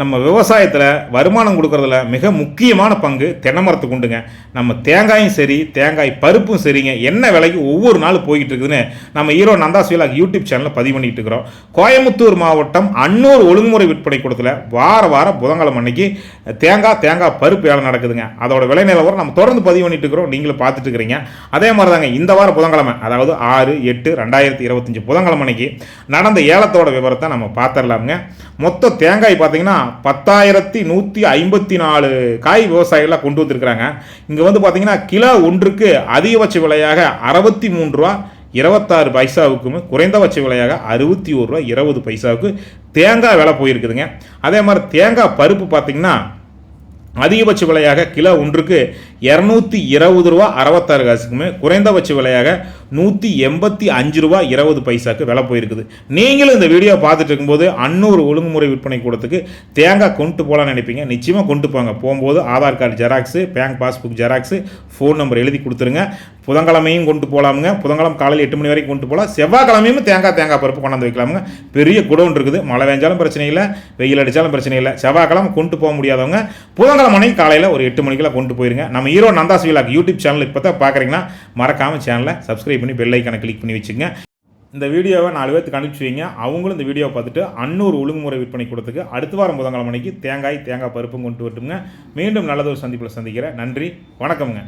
நம்ம விவசாயத்தில் வருமானம் கொடுக்குறதுல மிக முக்கியமான பங்கு தென்னை மரத்துக்கு உண்டுங்க. நம்ம தேங்காயும் சரி தேங்காய் பருப்பும் சரிங்க. என்ன விலைக்கு ஒவ்வொரு நாள் போய்கிட்டு இருக்குதுன்னு நம்ம ஈரோ நந்தாஸ் விலாக் யூடியூப் சேனலில் பதிவு பண்ணிகிட்டு இருக்கிறோம். கோயம்புத்தூர் மாவட்டம் அன்னூர் ஒழுங்குமுறை விற்பனை கூடத்தில் வார வாரம் புதன்கிழமை அன்னைக்கு தேங்காய் தேங்காய் பருப்பு வேலை நடக்குதுங்க. அதோட விலை நிலவரம் நம்ம தொடர்ந்து பதிவு பண்ணிட்டு இருக்கிறோம். நீங்களும் பார்த்துட்டு இருக்கிறீங்க. அதே மாதிரி தாங்க இந்த வாரம் புதன்கிழமை அதாவது ஆறு எட்டு ரெண்டாயிரத்தி இருபத்தஞ்சி புதன்கிழமை அன்னைக்கு நடந்த ஏலத்தோட விவரத்தை நம்ம பார்த்துடலாமுங்க. மொத்த தேங்காய் பார்த்தீங்கன்னா பத்தாயிரத்தி நூற்றி ஐம்பத்தி நாலு காய் விவசாயிகளாக கொண்டு வந்திருக்கிறாங்க. இங்கே வந்து பார்த்தீங்கன்னா கிலோ ஒன்றுக்கு அதிகபட்ச விலையாக அறுபத்தி மூன்று ரூபா இருபத்தாறு பைசாவுக்கும் குறைந்தபட்ச விலையாக அறுபத்தி ஒரு ரூபா இருபது பைசாவுக்கு தேங்காய் விலை போயிருக்குதுங்க. அதே மாதிரி தேங்காய் பருப்பு பார்த்தீங்கன்னா அதிகபட்ச விலையாக கிலோ ஒன்றுக்கு இரநூத்தி இருபது ரூபா அறுபத்தாறு காசுக்குமே குறைந்தபட்ச விலையாக நூற்றி எண்பத்தி அஞ்சு ரூபா இருபது பைசாக்கு விலை போயிருக்குது. நீங்களும் இந்த வீடியோ பார்த்துட்டு இருக்கும்போது அன்னூறு ஒழுங்குமுறை விற்பனை கூடத்துக்கு தேங்காய் கொண்டு போகலான்னு நினைப்பீங்க. நிச்சயமாக கொண்டு போங்க. போகும்போது Aadhaar card xerox bank passbook xerox phone number எழுதி கொடுத்துருங்க. புதன்கிழமையும் கொண்டு போகலாமுங்க புதன்கிழமை காலையில் எட்டு மணி வரைக்கும் கொண்டு போகலாம் செவ்வாய்க்கிழமையும் தேங்காய் தேங்காய் பருப்பு கொண்டாந்து வைக்கலாமுங்க. பெரிய குடோன் இருக்குது. மழை வேஞ்சாலும் பிரச்சனை இல்லை. வெயில் அடித்தாலும் பிரச்சனை இல்லை. செவ்வாய்க்கிழமை கொண்டு போக முடியாதவங்க புதன்கிழமை காலையில் ஒரு எட்டு மணிக்கெல்லாம் கொண்டு போயிருங்க. நம்ம hero Nanda's vlog YouTube channel இப்போ தான் பார்க்குறீங்கன்னா மறக்காமல் சேனலை சப்ஸ்கிரைப் பண்ணி பெல் ஐக்கனை கிளிக் பண்ணி வச்சுங்க. இந்த வீடியோவை நாலு பேர்த்துக்கு அனுப்பிச்சு வைங்க. அவங்களும் இந்த வீடியோவை பார்த்துட்டு அன்னூர் ஒழுங்குமுறை விற்பனை கொடுத்துக்கு அடுத்த வாரம் புதன்கிழமை மணிக்கு தேங்காய் தேங்காய் பருப்பும் கொண்டு வரட்டுங்க மீண்டும் நல்லதொரு சந்திப்பில் சந்திக்கிறேன். நன்றி வணக்கம்ங்க.